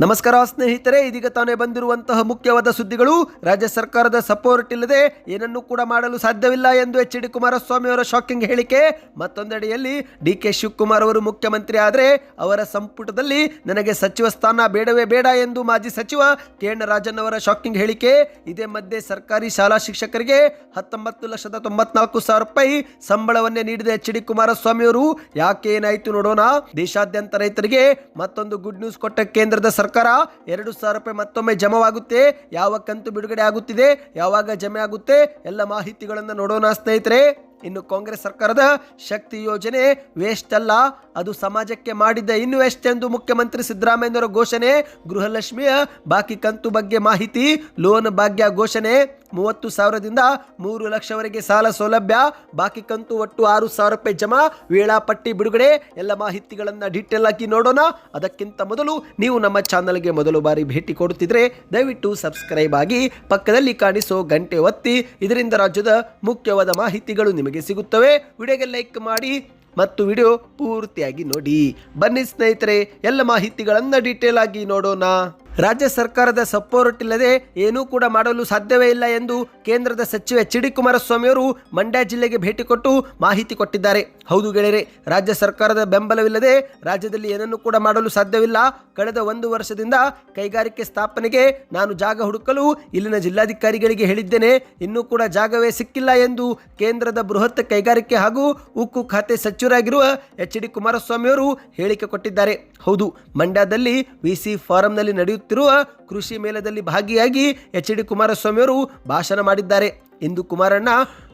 ನಮಸ್ಕಾರ ಸ್ನೇಹಿತರೆ, ಇದೀಗ ತಾನೇ ಬಂದಿರುವಂತಹ ಮುಖ್ಯವಾದ ಸುದ್ದಿಗಳು. ರಾಜ್ಯ ಸರ್ಕಾರದ ಸಪೋರ್ಟ್ ಇಲ್ಲದೆ ಏನನ್ನೂ ಕೂಡ ಮಾಡಲು ಸಾಧ್ಯವಿಲ್ಲ ಎಂದು ಎಚ್ ಡಿ ಕುಮಾರಸ್ವಾಮಿ ಅವರ ಶಾಕಿಂಗ್ ಹೇಳಿಕೆ. ಮತ್ತೊಂದೆಡೆಯಲ್ಲಿ ಡಿ ಕೆ ಶಿವಕುಮಾರ್ ಅವರು ಮುಖ್ಯಮಂತ್ರಿ ಆದರೆ ಅವರ ಸಂಪುಟದಲ್ಲಿ ನನಗೆ ಸಚಿವ ಸ್ಥಾನ ಬೇಡವೇ ಬೇಡ ಎಂದು ಮಾಜಿ ಸಚಿವ ಕೆ ಎನ್ ರಾಜನ್ ಅವರ ಶಾಕಿಂಗ್ ಹೇಳಿಕೆ. ಇದೇ ಮಧ್ಯೆ ಸರ್ಕಾರಿ ಶಾಲಾ ಶಿಕ್ಷಕರಿಗೆ ಹತ್ತೊಂಬತ್ತು ಲಕ್ಷದ ತೊಂಬತ್ನಾಲ್ಕು ಸಾವಿರ ರೂಪಾಯಿ ಸಂಬಳವನ್ನೇ ನೀಡಿದ ಎಚ್ ಡಿ ಕುಮಾರಸ್ವಾಮಿ ಅವರು, ಯಾಕೆ ಏನಾಯಿತು ನೋಡೋಣ. ದೇಶಾದ್ಯಂತ ರೈತರಿಗೆ ಮತ್ತೊಂದು ಗುಡ್ ನ್ಯೂಸ್ ಕೊಟ್ಟ ಕೇಂದ್ರದ ಸರ್ಕಾರ ಎರಡು ಸಾವಿರ ರೂಪಾಯಿ ಮತ್ತೊಮ್ಮೆ ಜಮವಾಗುತ್ತೆ. ಯಾವ ಕಂತು ಬಿಡುಗಡೆ ಆಗುತ್ತಿದೆ, ಯಾವಾಗ ಜಮೆ ಆಗುತ್ತೆ, ಎಲ್ಲ ಮಾಹಿತಿಗಳನ್ನು ನೋಡೋಣ ಸ್ನೇಹಿತರೆ. ಇನ್ನು ಕಾಂಗ್ರೆಸ್ ಸರ್ಕಾರದ ಶಕ್ತಿ ಯೋಜನೆ ವೇಸ್ಟ್ ಅಲ್ಲ, ಅದು ಸಮಾಜಕ್ಕೆ ಮಾಡಿದ್ದ ಇನ್ವೆಸ್ಟ್ ಎಂದು ಮುಖ್ಯಮಂತ್ರಿ ಸಿದ್ದರಾಮಯ್ಯನವರ ಘೋಷಣೆ. ಗೃಹಲಕ್ಷ್ಮಿಯ ಬಾಕಿ ಕಂತು ಬಗ್ಗೆ ಮಾಹಿತಿ, ಲೋನ್ ಭಾಗ್ಯ ಘೋಷಣೆ. ಮೂವತ್ತು ಸಾವಿರದಿಂದ ಮೂರು ಲಕ್ಷವರೆಗೆ ಸಾಲ ಸೌಲಭ್ಯ, ಬಾಕಿ ಕಂತು ಒಟ್ಟು ಆರು ಸಾವಿರ ರೂಪಾಯಿ ಜಮಾ, ವೇಳಾಪಟ್ಟಿ ಬಿಡುಗಡೆ, ಎಲ್ಲ ಮಾಹಿತಿಗಳನ್ನು ಡೀಟೇಲ್ ಆಗಿ ನೋಡೋಣ. ಅದಕ್ಕಿಂತ ಮೊದಲು ನೀವು ನಮ್ಮ ಚಾನಲ್ಗೆ ಮೊದಲು ಬಾರಿ ಭೇಟಿ ಕೊಡುತ್ತಿದ್ರೆ ದಯವಿಟ್ಟು ಸಬ್ಸ್ಕ್ರೈಬ್ ಆಗಿ ಪಕ್ಕದಲ್ಲಿ ಕಾಣಿಸೋ ಗಂಟೆ ಒತ್ತಿ, ಇದರಿಂದ ರಾಜ್ಯದ ಮುಖ್ಯವಾದ ಮಾಹಿತಿಗಳು ನಿಮಗೆ ಸಿಗುತ್ತವೆ. ವಿಡಿಯೋಗೆ ಲೈಕ್ ಮಾಡಿ ಮತ್ತು ವಿಡಿಯೋ ಪೂರ್ತಿಯಾಗಿ ನೋಡಿ. ಬನ್ನಿ ಸ್ನೇಹಿತರೆ, ಎಲ್ಲ ಮಾಹಿತಿಗಳನ್ನು ಡೀಟೇಲ್ ಆಗಿ ನೋಡೋಣ. ರಾಜ್ಯ ಸರ್ಕಾರದ ಸಪೋರ್ಟ್ ಇಲ್ಲದೆ ಏನೂ ಕೂಡ ಮಾಡಲು ಸಾಧ್ಯವೇ ಇಲ್ಲ ಎಂದು ಕೇಂದ್ರದ ಸಚಿವ ಎಚ್ ಡಿ ಕುಮಾರಸ್ವಾಮಿಯವರು ಮಂಡ್ಯ ಜಿಲ್ಲೆಗೆ ಭೇಟಿ ಕೊಟ್ಟು ಮಾಹಿತಿ ಕೊಟ್ಟಿದ್ದಾರೆ. ಹೌದು ಗೆಳೆಯರೆ, ರಾಜ್ಯ ಸರ್ಕಾರದ ಬೆಂಬಲವಿಲ್ಲದೆ ರಾಜ್ಯದಲ್ಲಿ ಏನನ್ನು ಕೂಡ ಮಾಡಲು ಸಾಧ್ಯವಿಲ್ಲ. ಕಳೆದ ಒಂದು ವರ್ಷದಿಂದ ಕೈಗಾರಿಕೆ ಸ್ಥಾಪನೆಗೆ ನಾನು ಜಾಗ ಹುಡುಕಲು ಇಲ್ಲಿನ ಜಿಲ್ಲಾಧಿಕಾರಿಗಳಿಗೆ ಹೇಳಿದ್ದೇನೆ. ಇನ್ನೂ ಕೂಡ ಜಾಗವೇ ಸಿಕ್ಕಿಲ್ಲ ಎಂದು ಕೇಂದ್ರದ ಬೃಹತ್ ಕೈಗಾರಿಕೆ ಹಾಗೂ ಉಕ್ಕು ಖಾತೆ ಸಚಿವರಾಗಿರುವ ಎಚ್ ಡಿ ಕುಮಾರಸ್ವಾಮಿಯವರು ಹೇಳಿಕೆ ಕೊಟ್ಟಿದ್ದಾರೆ. ಹೌದು, ಮಂಡ್ಯದಲ್ಲಿ ವಿಸಿ ಫಾರಂನಲ್ಲಿ ನಡೆಯುತ್ತಿರುವ ಕೃಷಿ ಮೇಳದಲ್ಲಿ ಭಾಗಿಯಾಗಿ ಎಚ್ ಡಿ ಕುಮಾರಸ್ವಾಮಿಯವರು ಭಾಷಣ ಮಾಡಿದ್ದಾರೆ. ಇಂದು ಕುಮಾರಣ್ಣ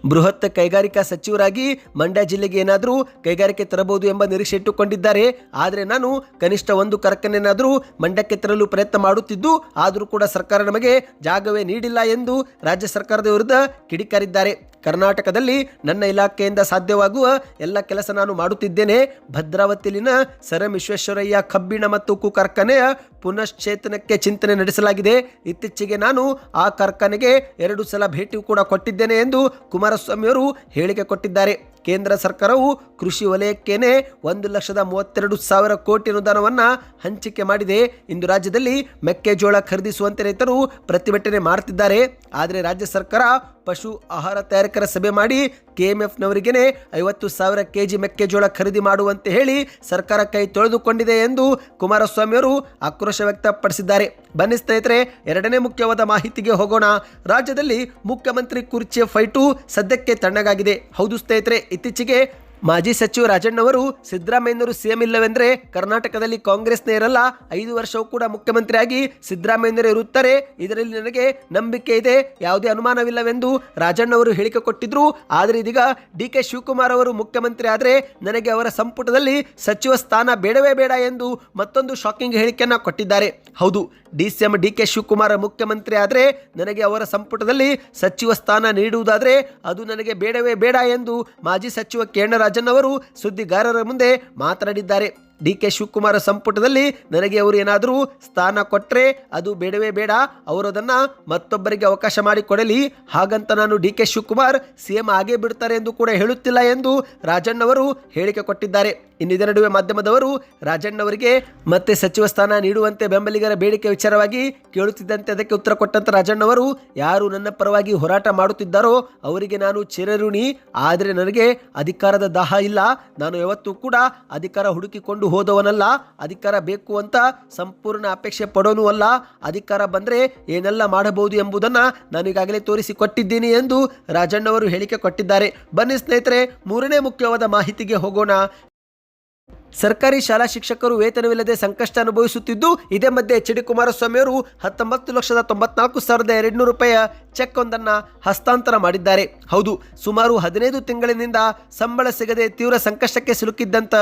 ಬೃಹತ್ ಕೈಗಾರಿಕಾ ಸಚಿವರಾಗಿ ಮಂಡ್ಯ ಜಿಲ್ಲೆಗೆ ಏನಾದರೂ ಕೈಗಾರಿಕೆ ತರಬಹುದು ಎಂಬ ನಿರೀಕ್ಷೆ ಇಟ್ಟುಕೊಂಡಿದ್ದಾರೆ. ಆದರೆ ನಾನು ಕನಿಷ್ಠ ಒಂದು ಕಾರ್ಖಾನೆನಾದರೂ ಮಂಡ್ಯಕ್ಕೆ ತರಲು ಪ್ರಯತ್ನ ಮಾಡುತ್ತಿದ್ದು, ಆದರೂ ಕೂಡ ಸರ್ಕಾರ ನಮಗೆ ಜಾಗವೇ ನೀಡಿಲ್ಲ ಎಂದು ರಾಜ್ಯ ಸರ್ಕಾರದ ವಿರುದ್ಧ ಕಿಡಿಕಾರಿದ್ದಾರೆ. ಕರ್ನಾಟಕದಲ್ಲಿ ನನ್ನ ಇಲಾಖೆಯಿಂದ ಸಾಧ್ಯವಾಗುವ ಎಲ್ಲ ಕೆಲಸ ನಾನು ಮಾಡುತ್ತಿದ್ದೇನೆ. ಭದ್ರಾವತಿಯಲ್ಲಿನ ಸರಮಿಶ್ವೇಶ್ವರಯ್ಯ ಕಬ್ಬಿಣ ಮತ್ತು ಉಕ್ಕು ಕಾರ್ಖಾನೆಯ ಪುನಶ್ಚೇತನಕ್ಕೆ ಚಿಂತನೆ ನಡೆಸಲಾಗಿದೆ. ಇತ್ತೀಚೆಗೆ ನಾನು ಆ ಕಾರ್ಖಾನೆಗೆ ಎರಡು ಸಲ ಭೇಟಿ ಕೂಡ ಕೊಟ್ಟಿದ್ದೇನೆ ಎಂದು ಕುಮಾರಸ್ವಾಮಿಯವರು ಹೇಳಿಕೆ ಕೊಟ್ಟಿದ್ದಾರೆ. ಕೇಂದ್ರ ಸರ್ಕಾರವು ಕೃಷಿ ವಲಯಕ್ಕೇನೆ ಒಂದು ಲಕ್ಷದ ಮೂವತ್ತೆರಡು ಸಾವಿರ ಕೋಟಿ ಅನುದಾನವನ್ನು ಹಂಚಿಕೆ ಮಾಡಿದೆ. ಇಂದು ರಾಜ್ಯದಲ್ಲಿ ಮೆಕ್ಕೆಜೋಳ ಖರೀದಿಸುವಂತೆ ರೈತರು ಪ್ರತಿಭಟನೆ ಮಾಡುತ್ತಿದ್ದಾರೆ ಆದರೆ ರಾಜ್ಯ ಸರ್ಕಾರ ಪಶು ಆಹಾರ ತಯಾರಕರ ಸಭೆ ಮಾಡಿ ಕೆಎಂಎಫ್ನವರಿಗೇನೆ ಐವತ್ತು ಸಾವಿರ ಕೆಜಿ ಮೆಕ್ಕೆಜೋಳ ಖರೀದಿ ಮಾಡುವಂತೆ ಹೇಳಿ ಸರ್ಕಾರ ಕೈ ತೊಳೆದುಕೊಂಡಿದೆ ಎಂದು ಕುಮಾರಸ್ವಾಮಿಯವರು ಆಕ್ರೋಶ ವ್ಯಕ್ತಪಡಿಸಿದ್ದಾರೆ. ಬನ್ನಿ ಸ್ನೇಹಿತರೆ, ಎರಡನೇ ಮುಖ್ಯವಾದ ಮಾಹಿತಿಗೆ ಹೋಗೋಣ. ರಾಜ್ಯದಲ್ಲಿ ಮುಖ್ಯಮಂತ್ರಿ ಕುರ್ಚಿಯ ಫೈಟು ಸದ್ಯಕ್ಕೆ ತಣ್ಣಗಾಗಿದೆ. ಹೌದು ಸ್ನೇಹಿತರೆ, ಇತ್ತೀಚೆಗೆ ಮಾಜಿ ಸಚಿವ ರಾಜಣ್ಣವರು ಸಿದ್ದರಾಮಯ್ಯನವರು ಸಿಎಂ ಇಲ್ಲವೆಂದರೆ ಕರ್ನಾಟಕದಲ್ಲಿ ಕಾಂಗ್ರೆಸ್ನೇ ಇರಲ್ಲ, ಐದು ವರ್ಷವೂ ಕೂಡ ಮುಖ್ಯಮಂತ್ರಿಯಾಗಿ ಸಿದ್ದರಾಮಯ್ಯನವರು ಇರುತ್ತಾರೆ. ಇದರಲ್ಲಿ ನನಗೆ ನಂಬಿಕೆ ಇದೆ, ಯಾವುದೇ ಅನುಮಾನವಿಲ್ಲವೆಂದು ರಾಜಣ್ಣವರು ಹೇಳಿಕೆ ಕೊಟ್ಟಿದ್ರು. ಆದರೆ ಇದೀಗ ಡಿ ಕೆ ಶಿವಕುಮಾರ್ ಅವರು ಮುಖ್ಯಮಂತ್ರಿ ಆದರೆ ನನಗೆ ಅವರ ಸಂಪುಟದಲ್ಲಿ ಸಚಿವ ಸ್ಥಾನ ಬೇಡವೇ ಬೇಡ ಎಂದು ಮತ್ತೊಂದು ಶಾಕಿಂಗ್ ಹೇಳಿಕೆಯನ್ನು ಕೊಟ್ಟಿದ್ದಾರೆ. ಹೌದು D C M D K Shivakumar ಮುಖ್ಯಮಂತ್ರಿ ಆದರೆ ನನಗೆ ಅವರ ಸಂಪುಟದಲ್ಲಿ ಸಚಿವ ಸ್ಥಾನ ನೀಡುವುದಾದರೆ ಅದು ನನಗೆ ಬೇಡವೇ ಬೇಡ ಎಂದು ಮಾಜಿ ಸಚಿವ ಕೆ ಎನ್ ಅವರು ಸುದ್ದಿಗಾರರ ಮುಂದೆ ಮಾತನಾಡಿದ್ದಾರೆ. ಡಿ ಕೆ ಶಿವಕುಮಾರ ಸಂಪುಟದಲ್ಲಿ ನನಗೆ ಅವರು ಏನಾದರೂ ಸ್ಥಾನ ಕೊಟ್ಟರೆ ಅದು ಬೇಡವೇ ಬೇಡ ಅವರು ಅದನ್ನು ಮತ್ತೊಬ್ಬರಿಗೆ ಅವಕಾಶ ಮಾಡಿಕೊಡಲಿ. ಹಾಗಂತ ನಾನು D K Shivakumar C M ಆಗೇ ಬಿಡ್ತಾರೆ ಎಂದು ಕೂಡ ಹೇಳುತ್ತಿಲ್ಲ ಎಂದು ರಾಜಣ್ಣವರು ಹೇಳಿಕೆ ಕೊಟ್ಟಿದ್ದಾರೆ. ಇನ್ನು ಇದರ ನಡುವೆ ಮಾಧ್ಯಮದವರು ರಾಜಣ್ಣವರಿಗೆ ಮತ್ತೆ ಸಚಿವ ಸ್ಥಾನ ನೀಡುವಂತೆ ಬೆಂಬಲಿಗರ ಬೇಡಿಕೆ ವಿಚಾರವಾಗಿ ಕೇಳುತ್ತಿದ್ದಂತೆ ಅದಕ್ಕೆ ಉತ್ತರ ಕೊಟ್ಟಂತ ರಾಜಣ್ಣವರು, ಯಾರು ನನ್ನ ಪರವಾಗಿ ಹೋರಾಟ ಮಾಡುತ್ತಿದ್ದಾರೋ ಅವರಿಗೆ ನಾನು ಚಿರಋಣಿ, ಆದರೆ ನನಗೆ ಅಧಿಕಾರದ ದಾಹ ಇಲ್ಲ. ನಾನು ಯಾವತ್ತೂ ಕೂಡ ಅಧಿಕಾರ ಹುಡುಕಿಕೊಂಡು ಹೋದವನಲ್ಲ, ಅಧಿಕಾರ ಬೇಕು ಅಂತ ಸಂಪೂರ್ಣ ಅಪೇಕ್ಷೆ ಪಡೋನು ಅಲ್ಲ. ಅಧಿಕಾರ ಬಂದರೆ ಏನೆಲ್ಲ ಮಾಡಬಹುದು ಎಂಬುದನ್ನು ನಾನೀಗಾಗಲೇ ತೋರಿಸಿಕೊಟ್ಟಿದ್ದೀನಿ ಎಂದು ರಾಜಣ್ಣವರು ಹೇಳಿಕೆ ಕೊಟ್ಟಿದ್ದಾರೆ. ಬನ್ನಿ ಸ್ನೇಹಿತರೆ, ಮೂರನೇ ಮುಖ್ಯವಾದ ಮಾಹಿತಿಗೆ ಹೋಗೋಣ. ಸರ್ಕಾರಿ ಶಾಲಾ ಶಿಕ್ಷಕರು ವೇತನವಿಲ್ಲದೆ ಸಂಕಷ್ಟ ಅನುಭವಿಸುತ್ತಿದ್ದು, ಇದೇ ಮಧ್ಯೆ ಎಚ್ ಡಿ ಕುಮಾರಸ್ವಾಮಿ ಅವರು ಹತ್ತೊಂಬತ್ತು ಲಕ್ಷದ ತೊಂಬತ್ನಾಲ್ಕು ಸಾವಿರದ ಎರಡುನೂರು ರೂಪಾಯಿಯ ಚೆಕ್ ಒಂದನ್ನು ಹಸ್ತಾಂತರ ಮಾಡಿದ್ದಾರೆ. ಹೌದು, ಸುಮಾರು ಹದಿನೈದು ತಿಂಗಳಿನಿಂದ ಸಂಬಳ ಸಿಗದೆ ತೀವ್ರ ಸಂಕಷ್ಟಕ್ಕೆ ಸಿಲುಕಿದ್ದಂಥ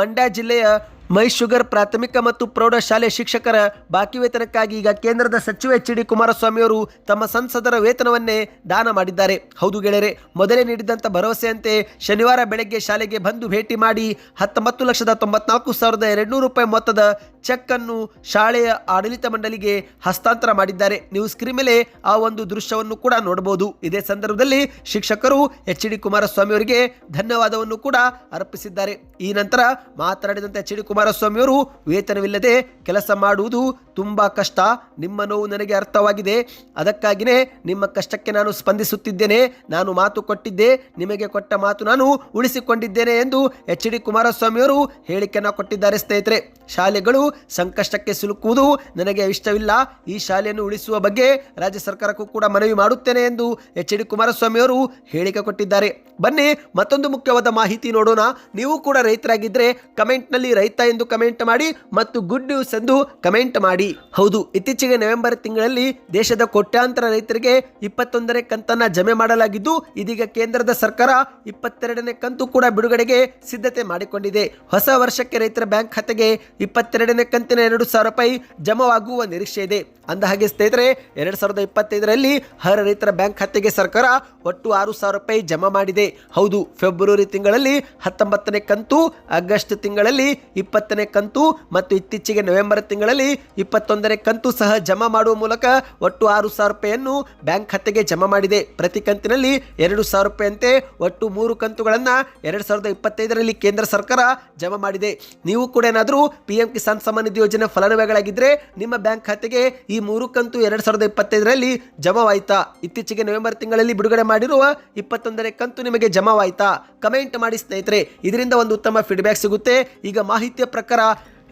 ಮಂಡ್ಯ ಜಿಲ್ಲೆಯ ಮೈ ಶುಗರ್ ಪ್ರಾಥಮಿಕ ಮತ್ತು ಪ್ರೌಢಶಾಲೆ ಶಿಕ್ಷಕರ ಬಾಕಿ ವೇತನಕ್ಕಾಗಿ ಈಗ ಕೇಂದ್ರದ ಸಚಿವ ಎಚ್ ಡಿ ಕುಮಾರಸ್ವಾಮಿ ಅವರು ತಮ್ಮ ಸಂಸದರ ವೇತನವನ್ನೇ ದಾನ ಮಾಡಿದ್ದಾರೆ. ಹೌದು ಗೆಳೆಯರೆ, ಮೊದಲೇ ನೀಡಿದಂಥ ಭರವಸೆಯಂತೆ ಶನಿವಾರ ಬೆಳಗ್ಗೆ ಶಾಲೆಗೆ ಬಂದು ಭೇಟಿ ಮಾಡಿ ಹತ್ತೊಂಬತ್ತು ಲಕ್ಷದ ತೊಂಬತ್ನಾಲ್ಕು ಸಾವಿರದ ಎರಡುನೂರು ರೂಪಾಯಿ ಮೊತ್ತದ ಚೆಕ್ ಅನ್ನು ಶಾಲೆಯ ಆಡಳಿತ ಮಂಡಳಿಗೆ ಹಸ್ತಾಂತರ ಮಾಡಿದ್ದಾರೆ. ನೀವು ಸ್ಕ್ರೀನ್ ಮೇಲೆ ಆ ಒಂದು ದೃಶ್ಯವನ್ನು ಕೂಡ ನೋಡಬಹುದು. ಇದೇ ಸಂದರ್ಭದಲ್ಲಿ ಶಿಕ್ಷಕರು ಎಚ್ ಡಿ ಕುಮಾರಸ್ವಾಮಿ ಅವರಿಗೆ ಧನ್ಯವಾದವನ್ನು ಕೂಡ ಅರ್ಪಿಸಿದ್ದಾರೆ. ಈ ನಂತರ ಮಾತನಾಡಿದಂತೆ ಎಚ್ ಡಿ ಕುಮಾರ ಕುಮಾರಸ್ವಾಮಿ ಅವರು ವೇತನವಿಲ್ಲದೆ ಕೆಲಸ ಮಾಡುವುದು ತುಂಬಾ ಕಷ್ಟ. ನಿಮ್ಮ ನೋವು ನನಗೆ ಅರ್ಥವಾಗಿದೆ. ಅದಕ್ಕಾಗಿಯೇ ನಿಮ್ಮ ಕಷ್ಟಕ್ಕೆ ನಾನು ಸ್ಪಂದಿಸುತ್ತಿದ್ದೇನೆ. ನಾನು ಮಾತು ಕೊಟ್ಟಿದ್ದೆ. ನಿಮಗೆ ಕೊಟ್ಟ ಮಾತು ನಾನು ಉಳಿಸಿಕೊಂಡಿದ್ದೇನೆ ಎಂದು ಎಚ್ ಡಿ ಕುಮಾರಸ್ವಾಮಿ ಅವರು ಹೇಳಿಕೆಯನ್ನು ಕೊಟ್ಟಿದ್ದಾರೆ ಸ್ನೇಹಿತರೆ. ಶಾಲೆಗಳು ಸಂಕಷ್ಟಕ್ಕೆ ಸಿಲುಕುವುದು ನನಗೆ ಇಷ್ಟವಿಲ್ಲ. ಈ ಶಾಲೆಯನ್ನು ಉಳಿಸುವ ಬಗ್ಗೆ ರಾಜ್ಯ ಸರ್ಕಾರಕ್ಕೂ ಕೂಡ ಮನವಿ ಮಾಡುತ್ತೇನೆ ಎಂದು ಎಚ್ ಡಿ ಕುಮಾರಸ್ವಾಮಿ ಅವರು ಹೇಳಿಕೆ ಕೊಟ್ಟಿದ್ದಾರೆ. ಬನ್ನಿ ಮತ್ತೊಂದು ಮುಖ್ಯವಾದ ಮಾಹಿತಿ ನೋಡೋಣ. ನೀವು ಕೂಡ ರೈತರಾಗಿದ್ದರೆ ಕಮೆಂಟ್ನಲ್ಲಿ ರೈತ ಎಂದು ಕಮೆಂಟ್ ಮಾಡಿ ಮತ್ತು ಗುಡ್ ನ್ಯೂಸ್ ಎಂದು ಕಮೆಂಟ್ ಮಾಡಿ. ಹೌದು, ಇತ್ತೀಚೆಗೆ ನವೆಂಬರ್ ತಿಂಗಳಲ್ಲಿ ದೇಶದ ಕೋಟ್ಯಾಂತರ ರೈತರಿಗೆ ಇಪ್ಪತ್ತೊಂದನೇ ಕಂತನ್ನ ಜಮೆ ಮಾಡಲಾಗಿದ್ದು, ಇದೀಗ ಕೇಂದ್ರದ ಸರ್ಕಾರ ಇಪ್ಪತ್ತೆರಡನೇ ಕಂತು ಕೂಡ ಬಿಡುಗಡೆಗೆ ಸಿದ್ಧತೆ ಮಾಡಿಕೊಂಡಿದೆ. ಹೊಸ ವರ್ಷಕ್ಕೆ ರೈತರ ಬ್ಯಾಂಕ್ ಖಾತೆಗೆ ಇಪ್ಪತ್ತೆರಡನೇ ಕಂತಿನ ಎರಡು ಸಾವಿರ ರೂಪಾಯಿ ಜಮವಾಗುವ ನಿರೀಕ್ಷೆ ಇದೆ. ಅಂದಹಾಗೆ ಸ್ನೇಹಿತರೆ, ಎರಡು ಸಾವಿರದ ಇಪ್ಪತ್ತೈದರಲ್ಲಿ ಹರ ರೈತರ ಬ್ಯಾಂಕ್ ಖಾತೆಗೆ ಸರ್ಕಾರ ಒಟ್ಟು ಆರು ಸಾವಿರ ರೂಪಾಯಿ ಜಮಾ ಮಾಡಿದೆ. ಹೌದು, ಫೆಬ್ರವರಿ ತಿಂಗಳಲ್ಲಿ ಹತ್ತೊಂಬತ್ತನೇ ಕಂತು, ಆಗಸ್ಟ್ ತಿಂಗಳಲ್ಲಿ ಇಪ್ಪತ್ತನೇ ಕಂತು ಮತ್ತು ಇತ್ತೀಚೆಗೆ ನವೆಂಬರ್ ತಿಂಗಳಲ್ಲಿ ಇಪ್ಪತ್ತೊಂದನೇ ಕಂತು ಸಹ ಜಮಾ ಮಾಡುವ ಮೂಲಕ ಒಟ್ಟು ಆರು ಸಾವಿರ ರೂಪಾಯಿಯನ್ನು ಬ್ಯಾಂಕ್ ಖಾತೆಗೆ ಜಮಾ ಮಾಡಿದೆ. ಪ್ರತಿ ಕಂತಿನಲ್ಲಿ ಎರಡು ಸಾವಿರ ರೂಪಾಯಿಯಂತೆ ಒಟ್ಟು ಮೂರು ಕಂತುಗಳನ್ನು ಎರಡು ಸಾವಿರದ ಇಪ್ಪತ್ತೈದರಲ್ಲಿ ಕೇಂದ್ರ ಸರ್ಕಾರ ಜಮಾ ಮಾಡಿದೆ. ನೀವು ಕೂಡ ಏನಾದರೂ ಪಿ ಎಂ ಕಿಸಾನ್ ಸಮ್ಮಾನ್ ನಿಧಿ ಯೋಜನೆ ಫಲಾನುಭವಿಗಳಾಗಿದ್ದರೆ ನಿಮ್ಮ ಬ್ಯಾಂಕ್ ಖಾತೆಗೆ ಈ ಮೂರು ಕಂತು ಎರಡು ಸಾವಿರದ ಇಪ್ಪತ್ತೈದರಲ್ಲಿ ಜಮಾವಾಯ್ತಾ? ಇತ್ತೀಚೆಗೆ ನವೆಂಬರ್ ತಿಂಗಳಲ್ಲಿ ಬಿಡುಗಡೆ ಮಾಡಿರುವ ಇಪ್ಪತ್ತೊಂದನೇ ಕಂತು ನಿಮಗೆ ಜಮಾವಾಯ್ತಾ? ಕಮೆಂಟ್ ಮಾಡಿ ಸ್ನೇಹಿತರೆ. ಇದರಿಂದ ಒಂದು ಉತ್ತಮ ಫೀಡ್ಬ್ಯಾಕ್ ಸಿಗುತ್ತೆ. ಈಗ ಮಾಹಿತಿಯ ಪ್ರಕಾರ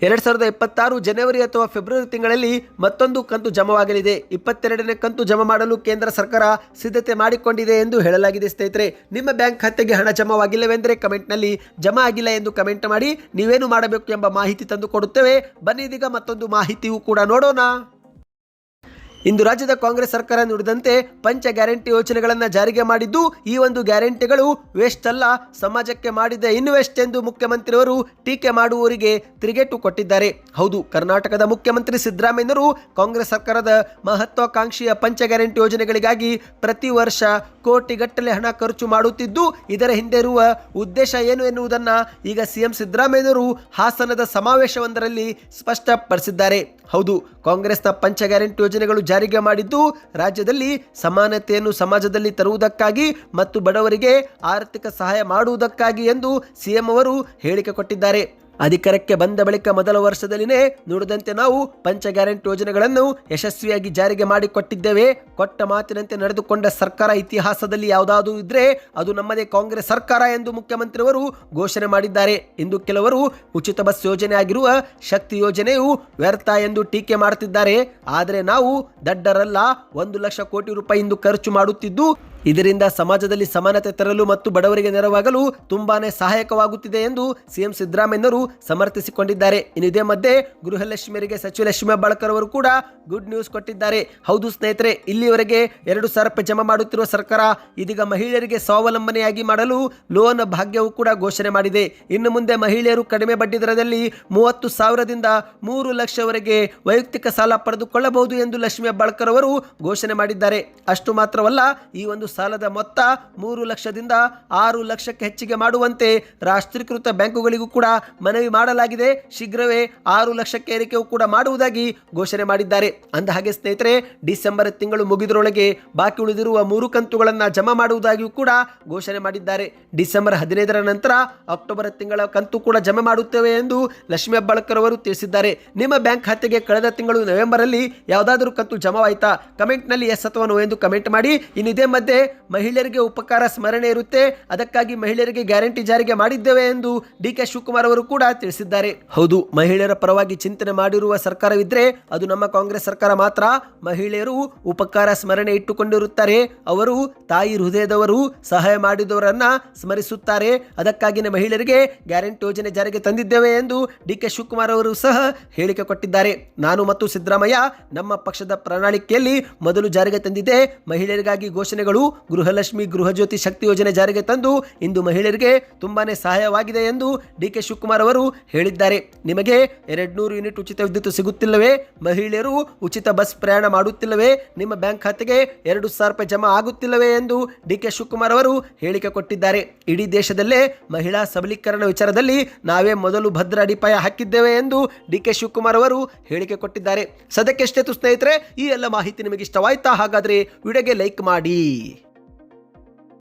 ಎರಡ್ ಸಾವಿರದ ಇಪ್ಪತ್ತಾರು ಜನವರಿ ಅಥವಾ ಫೆಬ್ರವರಿ ತಿಂಗಳಲ್ಲಿ ಮತ್ತೊಂದು ಕಂತು ಜಮವಾಗಲಿದೆ. ಇಪ್ಪತ್ತೆರಡನೇ ಕಂತು ಜಮಾ ಮಾಡಲು ಕೇಂದ್ರ ಸರ್ಕಾರ ಸಿದ್ಧತೆ ಮಾಡಿಕೊಂಡಿದೆ ಎಂದು ಹೇಳಲಾಗಿದೆ ಸ್ನೇಹಿತರೆ. ನಿಮ್ಮ ಬ್ಯಾಂಕ್ ಖಾತೆಗೆ ಹಣ ಜಮವಾಗಿಲ್ಲವೆಂದರೆ ಕಮೆಂಟ್ನಲ್ಲಿ ಜಮಾ ಆಗಿಲ್ಲ ಎಂದು ಕಮೆಂಟ್ ಮಾಡಿ. ನೀವೇನು ಮಾಡಬೇಕು ಎಂಬ ಮಾಹಿತಿ ತಂದು ಕೊಡುತ್ತೇವೆ ಬನ್ನಿ ಇದೀಗ ಮತ್ತೊಂದು ಮಾಹಿತಿಯೂ ಕೂಡ ನೋಡೋಣ. ಇಂದು ರಾಜ್ಯದ ಕಾಂಗ್ರೆಸ್ ಸರ್ಕಾರ ನುಡಿದಂತೆ ಪಂಚ ಗ್ಯಾರಂಟಿ ಯೋಜನೆಗಳನ್ನು ಜಾರಿಗೆ ಮಾಡಿದ್ದು ಈ ಒಂದು ಗ್ಯಾರಂಟಿಗಳು ವೇಸ್ಟ್ ಅಲ್ಲ, ಸಮಾಜಕ್ಕೆ ಮಾಡಿದ ಇನ್ವೆಸ್ಟ್ ಎಂದು ಮುಖ್ಯಮಂತ್ರಿಯವರು ಟೀಕೆ ಮಾಡುವವರಿಗೆ ತಿರುಗೇಟು ಕೊಟ್ಟಿದ್ದಾರೆ. ಹೌದು, ಕರ್ನಾಟಕದ ಮುಖ್ಯಮಂತ್ರಿ ಸಿದ್ದರಾಮಯ್ಯನವರು ಕಾಂಗ್ರೆಸ್ ಸರ್ಕಾರದ ಮಹತ್ವಾಕಾಂಕ್ಷಿಯ ಪಂಚ ಗ್ಯಾರಂಟಿ ಯೋಜನೆಗಳಿಗಾಗಿ ಪ್ರತಿ ವರ್ಷ ಕೋಟಿಗಟ್ಟಲೆ ಹಣ ಖರ್ಚು ಮಾಡುತ್ತಿದ್ದು, ಇದರ ಹಿಂದೆ ಇರುವ ಉದ್ದೇಶ ಏನು ಎನ್ನುವುದನ್ನ ಈಗ ಸಿಎಂ ಸಿದ್ದರಾಮಯ್ಯನವರು ಹಾಸನದ ಸಮಾವೇಶವೊಂದರಲ್ಲಿ ಸ್ಪಷ್ಟಪಡಿಸಿದ್ದಾರೆ. ಹೌದು, ಕಾಂಗ್ರೆಸ್ನ ಪಂಚ ಗ್ಯಾರಂಟಿ ಯೋಜನೆಗಳು ಜಾರಿಗೆ ಮಾಡಿದ್ದು ರಾಜ್ಯದಲ್ಲಿ ಸಮಾನತೆಯನ್ನು ಸಮಾಜದಲ್ಲಿ ತರುವುದಕ್ಕಾಗಿ ಮತ್ತು ಬಡವರಿಗೆ ಆರ್ಥಿಕ ಸಹಾಯ ಮಾಡುವುದಕ್ಕಾಗಿ ಎಂದು ಸಿಎಂ ಅವರು ಹೇಳಿಕೆ ಕೊಟ್ಟಿದ್ದಾರೆ. ಅಧಿಕಾರಕ್ಕೆ ಬಂದ ಬಳಿಕ ಮೊದಲ ವರ್ಷದಲ್ಲಿನೇ ನೋಡಿದಂತೆ ನಾವು ಪಂಚ ಗ್ಯಾರಂಟಿ ಯೋಜನೆಗಳನ್ನು ಯಶಸ್ವಿಯಾಗಿ ಜಾರಿಗೆ ಮಾಡಿಕೊಟ್ಟಿದ್ದೇವೆ. ಕೊಟ್ಟ ಮಾತಿನಂತೆ ನಡೆದುಕೊಂಡ ಸರ್ಕಾರ ಇತಿಹಾಸದಲ್ಲಿ ಯಾವುದಾದರೂ ಇದ್ರೆ ಅದು ನಮ್ಮದೇ ಕಾಂಗ್ರೆಸ್ ಸರ್ಕಾರ ಎಂದು ಮುಖ್ಯಮಂತ್ರಿಯವರು ಘೋಷಣೆ ಮಾಡಿದ್ದಾರೆ. ಇಂದು ಕೆಲವರು ಉಚಿತ ಬಸ್ ಯೋಜನೆ ಆಗಿರುವ ಶಕ್ತಿ ಯೋಜನೆಯು ವ್ಯರ್ಥ ಎಂದು ಟೀಕೆ ಮಾಡುತ್ತಿದ್ದಾರೆ. ಆದರೆ ನಾವು ದಡ್ಡರಲ್ಲ, ಒಂದು ಲಕ್ಷ ಕೋಟಿ ರೂಪಾಯಿ ಇಂದು ಖರ್ಚು ಮಾಡುತ್ತಿದ್ದು ಇದರಿಂದ ಸಮಾಜದಲ್ಲಿ ಸಮಾನತೆ ತರಲು ಮತ್ತು ಬಡವರಿಗೆ ನೆರವಾಗಲು ತುಂಬಾನೇ ಸಹಾಯಕವಾಗುತ್ತಿದೆ ಎಂದು ಸಿಎಂ ಸಿದ್ದರಾಮಯ್ಯನವರು ಸಮರ್ಥಿಸಿಕೊಂಡಿದ್ದಾರೆ. ಇನ್ನು ಇದೇ ಮಧ್ಯೆ ಗೃಹಲಕ್ಷ್ಮಿಯರಿಗೆ ಸಚಿವ ಲಕ್ಷ್ಮಿ ಬಾಳ್ಕರ್ ಅವರು ಕೂಡ ಗುಡ್ ನ್ಯೂಸ್ ಕೊಟ್ಟಿದ್ದಾರೆ. ಹೌದು ಸ್ನೇಹಿತರೆ, ಇಲ್ಲಿವರೆಗೆ ಎರಡು ಸಾವಿರ ರೂಪಾಯಿ ಜಮಾ ಮಾಡುತ್ತಿರುವ ಸರ್ಕಾರ ಇದೀಗ ಮಹಿಳೆಯರಿಗೆ ಸ್ವಾವಲಂಬನೆಯಾಗಿ ಮಾಡಲು ಲೋನ್ ಭಾಗ್ಯವು ಕೂಡ ಘೋಷಣೆ ಮಾಡಿದೆ. ಇನ್ನು ಮುಂದೆ ಮಹಿಳೆಯರು ಕಡಿಮೆ ಬಡ್ಡಿ ದರದಲ್ಲಿ ಮೂವತ್ತು ಸಾವಿರದಿಂದ ಮೂರು ಲಕ್ಷವರೆಗೆ ವೈಯಕ್ತಿಕ ಸಾಲ ಪಡೆದುಕೊಳ್ಳಬಹುದು ಎಂದು ಲಕ್ಷ್ಮಿ ಬಾಳ್ಕರ್ ಅವರು ಘೋಷಣೆ ಮಾಡಿದ್ದಾರೆ. ಅಷ್ಟು ಮಾತ್ರವಲ್ಲ, ಈ ಒಂದು ಸಾಲದ ಮೊತ್ತ ಮೂರು ಲಕ್ಷದಿಂದ ಆರು ಲಕ್ಷಕ್ಕೆ ಹೆಚ್ಚಿಗೆ ಮಾಡುವಂತೆ ರಾಷ್ಟ್ರೀಕೃತ ಬ್ಯಾಂಕುಗಳಿಗೂ ಕೂಡ ಮನವಿ ಮಾಡಲಾಗಿದೆ. ಶೀಘ್ರವೇ ಆರು ಲಕ್ಷಕ್ಕೆ ಏರಿಕೆಯೂ ಕೂಡ ಮಾಡುವುದಾಗಿ ಘೋಷಣೆ ಮಾಡಿದ್ದಾರೆ. ಅಂದ ಹಾಗೆ ಸ್ನೇಹಿತರೆ, ಡಿಸೆಂಬರ್ ತಿಂಗಳು ಮುಗಿದರೊಳಗೆ ಬಾಕಿ ಉಳಿದಿರುವ ಮೂರು ಕಂತುಗಳನ್ನು ಜಮಾ ಮಾಡುವುದಾಗಿಯೂ ಕೂಡ ಘೋಷಣೆ ಮಾಡಿದ್ದಾರೆ. ಡಿಸೆಂಬರ್ ಹದಿನೈದರ ನಂತರ ಅಕ್ಟೋಬರ್ ತಿಂಗಳ ಕಂತು ಕೂಡ ಜಮೆ ಮಾಡುತ್ತೇವೆ ಎಂದು ಲಕ್ಷ್ಮೀ ಹೆಬ್ಬಾಳ್ಕರ್ ಅವರು ತಿಳಿಸಿದ್ದಾರೆ. ನಿಮ್ಮ ಬ್ಯಾಂಕ್ ಖಾತೆಗೆ ಕಳೆದ ತಿಂಗಳು ನವೆಂಬರ್ ಅಲ್ಲಿ ಯಾವುದಾದರೂ ಕಂತು ಜಮಾವಾಯ್ತಾ? ಕಮೆಂಟ್ನಲ್ಲಿ ಎಸ್ ಅಥವಾ ನೋ ಎಂದು ಕಮೆಂಟ್ ಮಾಡಿ. ಇನ್ನು ಇದೇ ಮಧ್ಯೆ ಮಹಿಳೆಯರಿಗೆ ಉಪಕಾರ, ಸ್ಮರಣೆ ಇರುತ್ತೆ. ಅದಕ್ಕಾಗಿ ಮಹಿಳೆಯರಿಗೆ ಗ್ಯಾರಂಟಿ ಜಾರಿಗೆ ಮಾಡಿದ್ದೇವೆ ಎಂದು ಡಿ ಕೆ ಶಿವಕುಮಾರ್ ಅವರು ಕೂಡ ತಿಳಿಸಿದ್ದಾರೆ. ಹೌದು, ಮಹಿಳೆಯರ ಪರವಾಗಿ ಚಿಂತನೆ ಮಾಡಿರುವ ಸರ್ಕಾರವಿದ್ರೆ ಅದು ನಮ್ಮ ಕಾಂಗ್ರೆಸ್ ಸರ್ಕಾರ ಮಾತ್ರ. ಮಹಿಳೆಯರು ಉಪಕಾರ, ಸ್ಮರಣೆ ಇಟ್ಟುಕೊಂಡಿರುತ್ತಾರೆ. ಅವರು ತಾಯಿ ಹೃದಯದವರು, ಸಹಾಯ ಮಾಡಿದವರನ್ನ ಸ್ಮರಿಸುತ್ತಾರೆ. ಅದಕ್ಕಾಗಿನೇ ಮಹಿಳೆಯರಿಗೆ ಗ್ಯಾರಂಟಿ ಯೋಜನೆ ಜಾರಿಗೆ ತಂದಿದ್ದೇವೆ ಎಂದು ಡಿ ಕೆ ಶಿವಕುಮಾರ್ ಅವರು ಸಹ ಹೇಳಿಕೆ ಕೊಟ್ಟಿದ್ದಾರೆ. ನಾನು ಮತ್ತು ಸಿದ್ದರಾಮಯ್ಯ ನಮ್ಮ ಪಕ್ಷದ ಪ್ರಣಾಳಿಕೆಯಲ್ಲಿ ಮೊದಲು ಜಾರಿಗೆ ತಂದಿದೆ ಮಹಿಳೆಯರಿಗಾಗಿ ಘೋಷಣೆಗಳು ಗೃಹಲಕ್ಷ್ಮಿ ಗೃಹಜ್ಯೋತಿ ಶಕ್ತಿ ಯೋಜನೆ ಜಾರಿಗೆ ತಂದು ಇಂದು ಮಹಿಳೆಯರಿಗೆ ತುಂಬಾನೇ ಸಹಾಯವಾಗಿದೆ ಎಂದು ಡಿ ಕೆ ಶಿವಕುಮಾರ್ ಅವರು ಹೇಳಿದ್ದಾರೆ. ನಿಮಗೆ ಎರಡ್ನೂರು ಯೂನಿಟ್ ಉಚಿತ ವಿದ್ಯುತ್ ಸಿಗುತ್ತಿಲ್ಲವೇ? ಮಹಿಳೆಯರು ಉಚಿತ ಬಸ್ ಪ್ರಯಾಣ ಮಾಡುತ್ತಿಲ್ಲವೇ? ನಿಮ್ಮ ಬ್ಯಾಂಕ್ ಖಾತೆಗೆ ಎರಡು ಸಾವಿರ ರೂಪಾಯಿ ಜಮಾ ಆಗುತ್ತಿಲ್ಲವೇ ಎಂದು ಡಿ ಕೆ ಶಿವಕುಮಾರ್ ಅವರು ಹೇಳಿಕೆ ಕೊಟ್ಟಿದ್ದಾರೆ. ಇಡೀ ದೇಶದಲ್ಲೇ ಮಹಿಳಾ ಸಬಲೀಕರಣ ವಿಚಾರದಲ್ಲಿ ನಾವೇ ಮೊದಲು ಭದ್ರ ಅಡಿಪಾಯ ಹಾಕಿದ್ದೇವೆ ಎಂದು ಡಿ ಕೆ ಶಿವಕುಮಾರ್ ಅವರು ಹೇಳಿಕೆ ಕೊಟ್ಟಿದ್ದಾರೆ. ಸದ್ಯಕ್ಕೆ ಸ್ನೇಹಿತರೆ, ಈ ಎಲ್ಲ ಮಾಹಿತಿ ನಿಮಗೆ ಇಷ್ಟವಾಯ್ತಾ ಹಾಗಾದ್ರೆ ವಿಡಿಯೋಗೆ ಲೈಕ್ ಮಾಡಿ.